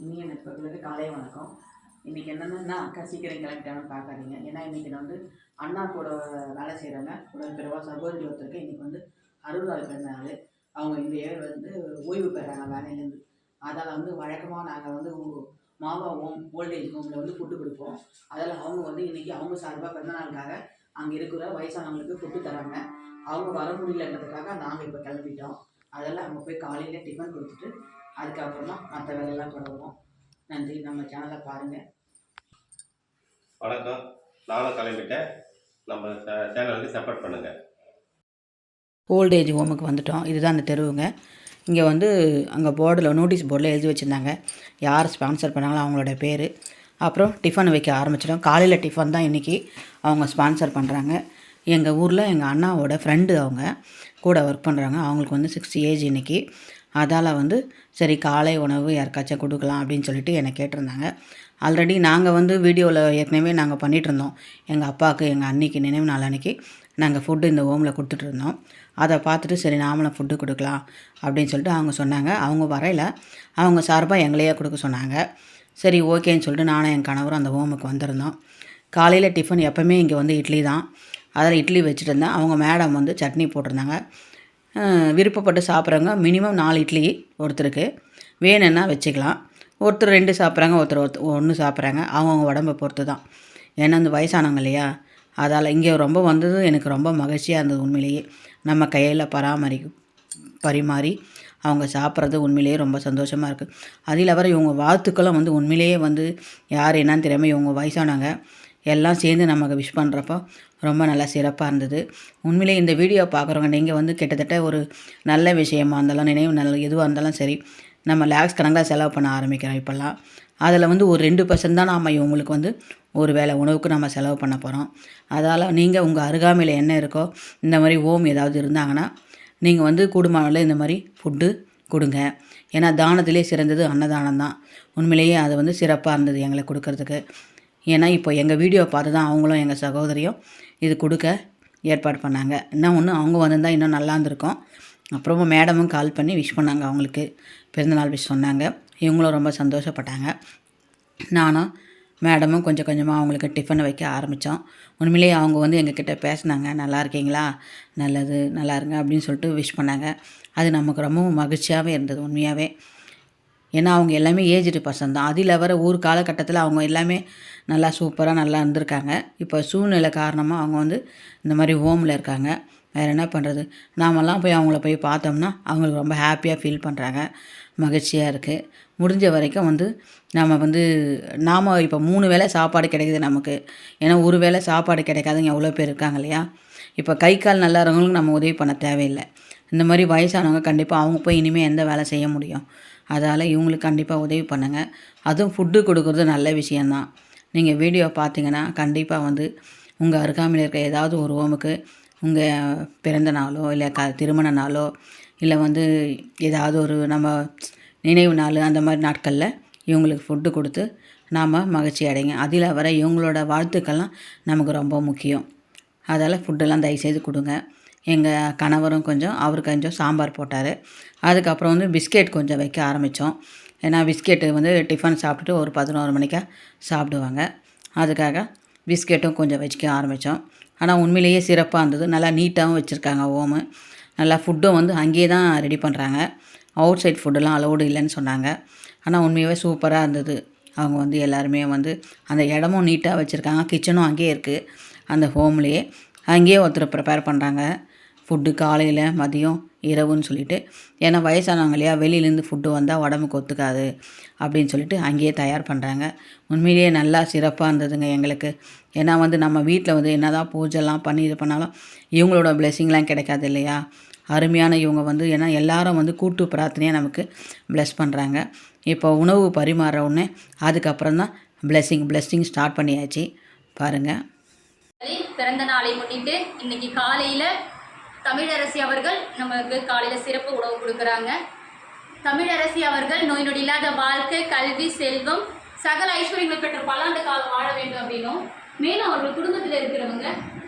இனிய நட்பர்களுக்கு காலை வணக்கம். இன்றைக்கி என்னென்னா அக்கா சீக்கிரம் கிளம்பிட்டாலும் பார்க்காதீங்க. ஏன்னா இன்றைக்கி நான் வந்து அண்ணா கூட வேலை செய்கிறவங்க உடன்பிறவா சகோதரி ஒருத்தருக்கு இன்றைக்கி வந்து அறுபதாவது பிறந்தநாள் அவங்க இந்த ஏழு வந்து ஓய்வு பெறாங்க வேலையிலேருந்து. அதால் வந்து வழக்கமாக நாங்கள் வந்து ஊ- மாவா ஹோம் ஓல்டேஜ் ஹோமில் வந்து ஃபுட்டு கொடுப்போம். அதில் அவங்க வந்து இன்றைக்கி அவங்க சார்பாக பிறந்தநாளுக்காக அங்கே இருக்கிற வயசானவங்களுக்கு ஃபுட்டு தராங்க. அவங்க வர முடியலன்றதுக்காக நாங்கள் இப்போ கிளம்பிட்டோம். அதெல்லாம் அங்கே போய் காலையில் டிஃபன் கொடுத்துட்டு அதுக்கப்புறமா மற்ற வேலையெல்லாம் தொடருவோம் நன்றி. நம்ம சேனலை பாருங்கள் வணக்கம். நானும் கிளம்பிட்டேன். நம்ம சேனலுக்கு சப்போர்ட் பண்ணுங்கள் ஓல்டேஜ் ஹோமுக்கு வந்துட்டோம். இதுதான் அந்த தெருவுங்க. இங்கே வந்து அங்கே போர்டில் நோட்டீஸ் போர்டில் எழுதி வச்சுருந்தாங்க. யார் ஸ்பான்சர் பண்ணாங்களோ அவங்களோட பேர். அப்புறம் டிஃபன் வைக்க ஆரம்பிச்சிட்டோம். காலையில் டிஃபன் தான் இன்றைக்கி அவங்க ஸ்பான்சர் பண்ணுறாங்க எங்கள் ஊரில் எங்கள் அண்ணாவோட ஃப்ரெண்டு அவங்க கூட ஒர்க் பண்ணுறாங்க அவங்களுக்கு வந்து சிக்ஸ்டி ஏஜ் இன்றைக்கி அதால் வந்து சரி காலை உணவு யாருக்காச்சும் கொடுக்கலாம் அப்படின்னு சொல்லிட்டு என்னை கேட்டிருந்தாங்க. ஆல்ரெடி நாங்கள் வந்து வீடியோவில் ஏற்கனவே நாங்கள் பண்ணிகிட்டு இருந்தோம் எங்கள் அப்பாவுக்கு எங்கள் அன்னைக்கு நினைவு நாள் அன்னைக்கு நாங்கள் ஃபுட்டு இந்த ஹோமில் கொடுத்துட்ருந்தோம் அதை பார்த்துட்டு சரி நாமளும் ஃபுட்டு கொடுக்கலாம் அப்படின்னு சொல்லிட்டு அவங்க சொன்னாங்க. அவங்க வரையில். அவங்க சார்பாக எங்களையே கொடுக்க சொன்னாங்க. சரி ஓகேன்னு சொல்லிட்டு நானும் என் கணவரும் அந்த ஹோமுக்கு வந்திருந்தோம். காலையில் டிஃபன் எப்போவுமே இங்கே வந்து இட்லி தான். அதில் இட்லி வச்சுட்டு இருந்தேன். அவங்க மேடம் வந்து சட்னி போட்டிருந்தாங்க. விருப்பப்பட்டு சாப்பிட்றவங்க மினிமம் நாலு இட்லி ஒருத்தருக்கு. வேணும்னா வச்சுக்கலாம். ஒருத்தர் ரெண்டு சாப்பிட்றாங்க ஒருத்தர் ஒருத்தர் ஒன்று சாப்பிட்றாங்க. அவங்கவுங்க உடம்பை பொறுத்து தான் ஏன்னா அந்த வயசானவங்க இல்லையா? அதால் இங்கே ரொம்ப வந்ததும் எனக்கு ரொம்ப மகிழ்ச்சியாக இருந்தது உண்மையிலேயே. நம்ம கையில் பராமரி பரிமாறி அவங்க சாப்பிட்றது உண்மையிலேயே ரொம்ப சந்தோஷமாக இருக்குது அதில் வர இவங்க வாழ்த்துக்களும் வந்து உண்மையிலேயே வந்து யார் என்னன்னு தெரியாமல் இவங்க வயசானவங்க. எல்லாம் சேர்ந்து நமக்கு விஷ் பண்ணுறப்போ ரொம்ப நல்லா சிறப்பாக இருந்தது. உண்மையிலேயே இந்த வீடியோ பார்க்குறவங்க நீங்கள் வந்து கிட்டத்தட்ட ஒரு நல்ல விஷயமா இருந்தாலும் நினைவு நல்ல எதுவாக இருந்தாலும் சரி நம்ம லேக்ஸ் கணக்கில் செலவு பண்ண ஆரம்பிக்கிறோம் இப்போல்லாம். அதில் வந்து ஒரு ரெண்டு பர்சன்ட் தான் நாம் இவங்களுக்கு வந்து ஒரு வேளை உணவுக்கு நம்ம செலவு பண்ண போகிறோம் அதால் நீங்கள் உங்கள் அருகாமையில் என்ன இருக்கோ இந்த மாதிரி ஓம் ஏதாவது இருந்தாங்கன்னா நீங்கள் வந்து கூடுமானவில் இந்த மாதிரி ஃபுட்டு கொடுங்க. ஏன்னா தானத்திலே சிறந்தது அன்னதானம் தான். உண்மையிலேயே அது வந்து சிறப்பாக இருந்தது எங்களுக்கு கொடுக்கறதுக்கு. ஏன்னா இப்போ எங்கள் வீடியோ பார்த்து தான் அவங்களும் எங்கள் சகோதரியும் இது கொடுக்க ஏற்பாடு பண்ணாங்க. இன்னும் ஒன்று அவங்க வந்திருந்தால் இன்னும் நல்லா இருந்திருக்கும். அப்புறமா மேடமும் கால் பண்ணி விஷ் பண்ணாங்க அவங்களுக்கு. பிறந்தநாள் விஷ் சொன்னாங்க. இவங்களும் ரொம்ப சந்தோஷப்பட்டாங்க. நானும் மேடமும் கொஞ்சம் கொஞ்சமாக அவங்களுக்கு டிஃபனை வைக்க ஆரம்பித்தோம் உண்மையிலேயே அவங்க வந்து எங்ககிட்ட பேசினாங்க. நல்லா இருக்கீங்களா? நல்லது நல்லா இருங்க அப்படின்னு சொல்லிட்டு விஷ் பண்ணாங்க. அது நமக்கு ரொம்பவும் மகிழ்ச்சியாகவே இருந்தது உண்மையாகவே ஏன்னா அவங்க எல்லாமே ஏஜ்டு பர்சன் தான். அதில் வர ஊர் காலகட்டத்தில் அவங்க எல்லாமே நல்லா சூப்பராக நல்லா இருந்திருக்காங்க. இப்போ சூழ்நிலை காரணமாக அவங்க வந்து இந்த மாதிரி ஹோமில் இருக்காங்க. வேறு என்ன பண்ணுறது நாமெல்லாம் போய் அவங்கள போய் பார்த்தோம்னா அவங்களுக்கு ரொம்ப ஹாப்பியாக ஃபீல் பண்ணுறாங்க மகிழ்ச்சியாக இருக்குது முடிஞ்ச வரைக்கும் வந்து நாம் வந்து நாம் இப்போ மூணு வேளை சாப்பாடு கிடைக்குது நமக்கு. ஏன்னா ஒரு வேளை சாப்பாடு கிடைக்காதவங்க எவ்வளோ பேர் இருக்காங்க இல்லையா? இப்போ கை கால் நல்லா இருக்கவங்களுக்கு நம்ம உதவி பண்ண தேவையில்லை. இந்த மாதிரி வயசானவங்க கண்டிப்பாக அவங்க போய் இனிமேல் எந்த வேலை செய்ய முடியும்? அதால் இவங்களுக்கு கண்டிப்பாக உதவி பண்ணுங்கள் அதுவும் ஃபுட்டு கொடுக்குறது நல்ல விஷயந்தான் நீங்கள் வீடியோ பார்த்தீங்கன்னா கண்டிப்பாக வந்து உங்கள் அருகாமையில் இருக்க ஏதாவது ஒரு ஹோமுக்கு உங்கள் பிறந்த நாளோ இல்லை க திருமண நாளோ இல்லை வந்து ஏதாவது ஒரு நம்ம நினைவு நாள் அந்த மாதிரி நாட்களில் இவங்களுக்கு ஃபுட்டு கொடுத்து நாம் மகிழ்ச்சி அடைங்க. அதில் வர இவங்களோட வாழ்த்துக்கள்லாம் நமக்கு ரொம்ப முக்கியம். அதால் ஃபுட்டெல்லாம் தயவுசெய்து கொடுங்க. எங்கள் கணவரும் கொஞ்சம் அவர் கொஞ்சம் சாம்பார் போட்டார். அதுக்கப்புறம் வந்து பிஸ்கெட் கொஞ்சம் வைக்க ஆரம்பித்தோம் ஏன்னா பிஸ்கெட்டு வந்து டிஃபன் சாப்பிட்டுட்டு ஒரு பதினோரு மணிக்கா சாப்பிடுவாங்க. அதுக்காக பிஸ்கெட்டும் கொஞ்சம் வச்சுக்க ஆரம்பித்தோம் ஆனால் உண்மையிலேயே சிறப்பாக இருந்தது. நல்லா நீட்டாகவும் வச்சுருக்காங்க ஓமு. நல்லா ஃபுட்டும் வந்து அங்கேயே தான் ரெடி பண்ணுறாங்க அவுட் சைட் ஃபுட்டெல்லாம் அலௌடு இல்லைன்னு சொன்னாங்க. ஆனால் உண்மையாகவே சூப்பராக இருந்தது. அவங்க வந்து எல்லாருமே வந்து அந்த இடமும் நீட்டாக வச்சுருக்காங்க. கிச்சனும் அங்கேயே இருக்குது அந்த ஹோம்லேயே. அங்கேயே ஒருத்தர் ப்ரிப்பேர் பண்ணுறாங்க ஃபுட்டு காலையில் மதியம் இரவுன்னு சொல்லிட்டு ஏன்னா வயசானவங்க இல்லையா வெளியிலேருந்து ஃபுட்டு வந்தால் உடம்புக்கு ஒத்துக்காது அப்படின்னு சொல்லிட்டு அங்கேயே தயார் பண்ணுறாங்க உண்மையிலேயே நல்லா சிறப்பாக இருந்ததுங்க எங்களுக்கு. ஏன்னா வந்து நம்ம வீட்டில் வந்து என்ன தான் பூஜைலாம் பண்ணி இது பண்ணாலும் இவங்களோட பிளெஸ்ஸிங்லாம் கிடைக்காது இல்லையா? அருமையான இவங்க வந்து ஏன்னா எல்லாரும் வந்து கூட்டு பிரார்த்தனையாக நமக்கு ப்ளெஸ் பண்ணுறாங்க இப்போ உணவு பரிமாற உடனே அதுக்கப்புறம் தான் பிளெஸ்ஸிங் பிளெஸ்ஸிங் ஸ்டார்ட் பண்ணியாச்சு. பாருங்கள் பிறந்த நாளை முன்னிட்டு இன்னைக்கு காலையில் தமிழரசி அவர்கள் நமக்கு காலையில் சிறப்பு உணவு கொடுக்குறாங்க. தமிழரசி அவர்கள் நோய் நொடி இல்லாத வாழ்க்கை கல்வி செல்வம் சகல ஐஸ்வர்யங்களை பெற்ற பல்லாண்டு காலம் வாழ வேண்டும் அப்படின்னும். மேலும் அவர்கள் குடும்பத்தில் இருக்கிறவங்க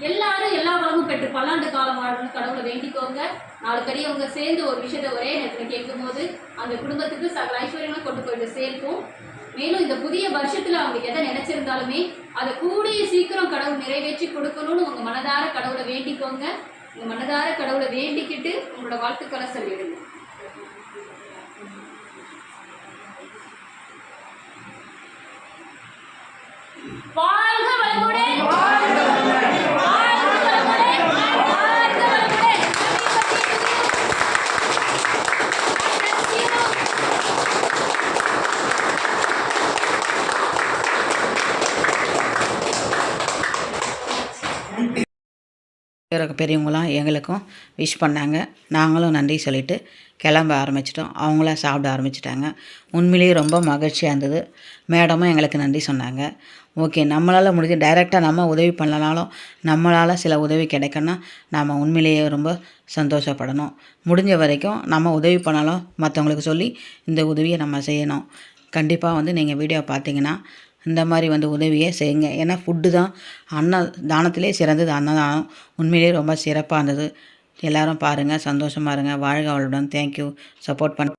எல்லாரும் எல்லா வளமும் பெற்று பல்லாண்டு காலம் வாழணும்னு கடவுளை வேண்டிக்கோங்க. நாலு பெரியவங்க சேர்ந்து ஒரு விஷயத்தை ஒரே நேரத்தில் கேட்கும்போது அந்த குடும்பத்துக்கு சகல ஐஸ்வர்யங்களும் கொண்டு போயிட்டு சேர்ப்போம். மேலும் இந்த புதிய வருஷத்தில் அவங்க எதை நினைச்சிருந்தாலுமே அதை கூடிய சீக்கிரம் கடவுள் நிறைவேற்றி கொடுக்கணும்னு உங்கள் மனதார கடவுளை வேண்டிக்கோங்க. மனதார கடவுளை வேண்டிக்கிட்டு உங்களோட வாழ்த்துக்களை சொல்லிடுங்க. இருக்க பெரியவங்களாம் எங்களுக்கும் விஷ் பண்ணாங்க. நாங்களும் நன்றி சொல்லிட்டு கிளம்ப ஆரம்பிச்சிட்டோம். அவங்களாம் சாப்பிட ஆரம்பிச்சிட்டாங்க. உண்மையிலேயே ரொம்ப மகிழ்ச்சியாக இருந்தது. மேடமும் எங்களுக்கு நன்றி சொன்னாங்க. ஓகே நம்மளால் முடிஞ்சு டைரெக்டாக நம்ம உதவி பண்ணலனாலும் நம்மளால் சில உதவி கிடைக்கணும்னா நாம் உண்மையிலேயே ரொம்ப சந்தோஷப்படணும். முடிஞ்ச வரைக்கும் நம்ம உதவி பண்ணாலும் மற்றவங்களுக்கு சொல்லி இந்த உதவியை நம்ம செய்யணும். கண்டிப்பாக வந்து நீங்கள் வீடியோ பார்த்தீங்கன்னா இந்த மாதிரி வந்து உதவியை செய்யுங்க. ஏன்னா ஃபுட்டு தான் அன்ன தானத்திலே சிறந்தது. அன்னதானம் உண்மையிலேயே ரொம்ப சிறப்பாக இருந்தது. எல்லோரும் பாருங்கள் சந்தோஷமாக இருங்க. வாழ்க வளமுடன். தேங்க்யூ சப்போர்ட் பண்ண